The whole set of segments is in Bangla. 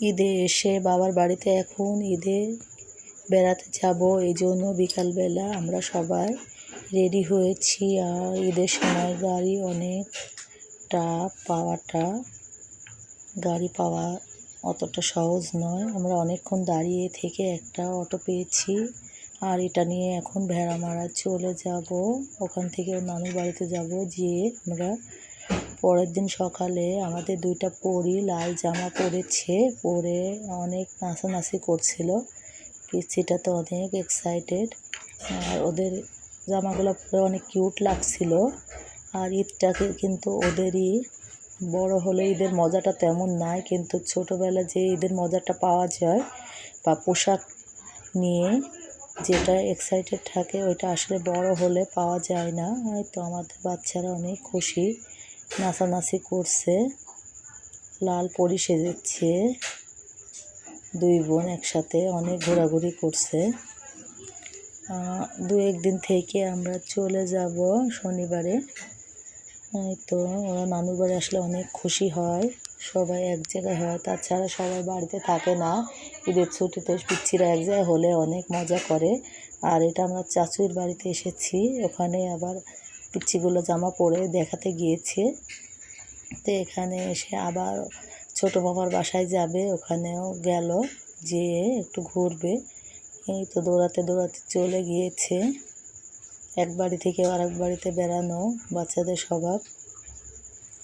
ঈদে এসে বাবার বাড়িতে এখন ঈদে বেড়াতে যাব, এই জন্য বিকালবেলা আমরা সবাই রেডি হয়েছি। আর ঈদের সময় গাড়ি অনেকটা পাওয়াটা, গাড়ি পাওয়া অতটা সহজ নয়। আমরা অনেকক্ষণ দাঁড়িয়ে থেকে একটা অটো পেয়েছি। আর এটা নিয়ে এখন ভেড়ামারা চলে যাব। ওখান থেকে নানুর বাড়িতে যাব, যেয়ে আমরা পরের দিন সকালে আমাদের দুইটা পরি লাল জামা পরেছে, পরে অনেক নাচানাচি করছিল। পিচ্ছিটা তো অনেক এক্সাইটেড আর ওদের জামাগুলো পরে অনেক কিউট লাগছিল। আর ঈদটাকে কিন্তু ওদেরই বড় হলে ঈদের মজাটা তেমন নাই, কিন্তু ছোটোবেলা যে ঈদের মজাটা পাওয়া যায় বা পোশাক নিয়ে যেটা এক্সাইটেড থাকে, ওইটা আসলে বড় হলে পাওয়া যায় না। হয়তো আমাদের বাচ্চারা অনেক খুশি। নাচানাচি করছে। লাল পরি সেজেছে। দুই বোন একসাথে অনেক ঘোরাঘুরি করছে। দু একদিন থেকে আমরা চলে যাব শনিবারে। তো, ওরা নানুর বাড়ি আসলে অনেক খুশি হয়। সবাই এক জায়গায় হয়। তাছাড়া সবাই বাড়িতে থাকে না। ঈদের ছুটিতে পিচ্ছিরা এক জায়গায় হলে অনেক মজা করে। আর এটা আমরা চাচুর বাড়িতে এসেছি। ওখানে আবার পিচ্ছিগুলো জামা পরে দেখাতে গিয়েছে। তো এখানে এসে আবার ছোটো মামার বাসায় যাবে, ওখানেও গেল, যেয়ে একটু ঘুরবে। এই তো দৌড়াতে দৌড়াতে চলে গিয়েছে। এক বাড়ি থেকে আরেক বাড়িতে বেড়ানো, বাচ্চাদের স্বভাব।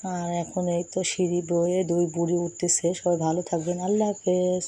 আর এখন এই তো সিঁড়ি বয়ে দুই বুড়ি উঠতেছে। সবাই ভালো থাকবেন। আল্লাহ হাফেজ।